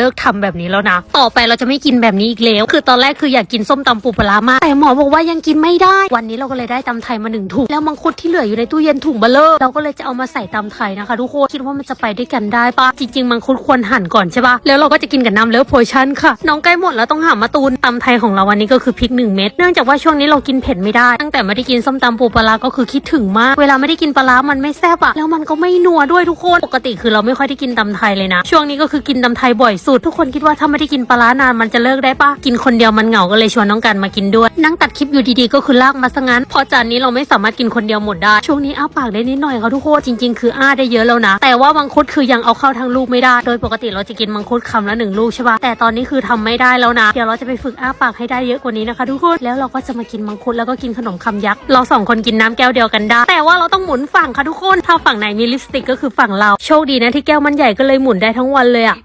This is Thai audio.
เลิกทำแบบนี้แล้วนะ ต่อไปเราจะไม่กินแบบนี้อีกแล้ว คือตอนแรกคืออยากกินส้มตำปูปลามาก แต่หมอบอกว่ายังกินไม่ได้ วันนี้เราก็เลยได้ตำไทยมาหนึ่งถุง แล้วมังคุดที่เหลืออยู่ในตู้เย็นถุงเบลเลอร์เราก็เลยจะเอามาใส่ตำไทยนะคะทุกคน คิดว่ามันจะไปด้วยกันได้ปะจริง ๆ มังคุดควรหั่นก่อนใช่ปะแล้วเราก็จะกินกับน้ำเลิฟโพชั่นค่ะ น้องใกล้หมดแล้วต้องหามาตูนตำไทยของเราวันนี้ก็คือพริกหนึ่งเม็ด เนื่องจากว่าช่วงนี้เรากินเผ็ดไม่ได้ ตั้งแต่ไม่ได้กินส้มตำปูปลาก็คือคิดถึงมาก เวลาไม่ได้กินปลามันไม่แซ่บอะแล้วมันก็ไม่นัวด้วยทุกคน ปกติคือเราไม่ค่อยได้กินตำไทยเลยนะ ช่วงนี้ก็คือกินตำไทยบ่อยสุดทุกคนคิดว่าถ้าไม่ได้กินปลาร้านานมันจะเลิกได้ปะกินคนเดียวมันเหงาก็เลยชวนน้องกันมากินด้วย นั่งตัดคลิปอยู่ดีๆก็คือลากมาซะงั้นพอจานนี้เราไม่สามารถกินคนเดียวหมดได้ช่วงนี้อ้าปากได้นิดหน่อยค่ะทุกคนจริง ๆ คืออ้าได้เยอะแล้วนะ แต่ว่ามังคุดคือยังเอาเข้าทั้งลูกไม่ได้ โดยปกติเราจะกินมังคุดคำละหนึ่งลูกใช่ปะแต่ตอนนี้คือทำไม่ได้แล้วนะ เดี๋ยวเราจะไปฝึกอ้าปากให้ได้เยอะกว่านี้นะคะ ทุกคนแล้วเราก็จะมากินมังคุดแล้วก็กินขนมคำยักษ์เราสองคนกินน้ำแก้วเดียวกันได้ แต่ว่าเราต้องหมุนฝั่งค่ะทุกคนถ้าฝั่งไหนมีลิปสติกก็คือฝั่งเราโชคดีนะที่แก้วมันใหญ่ก็เลยหมุนได้ทั้งวันเลยอะ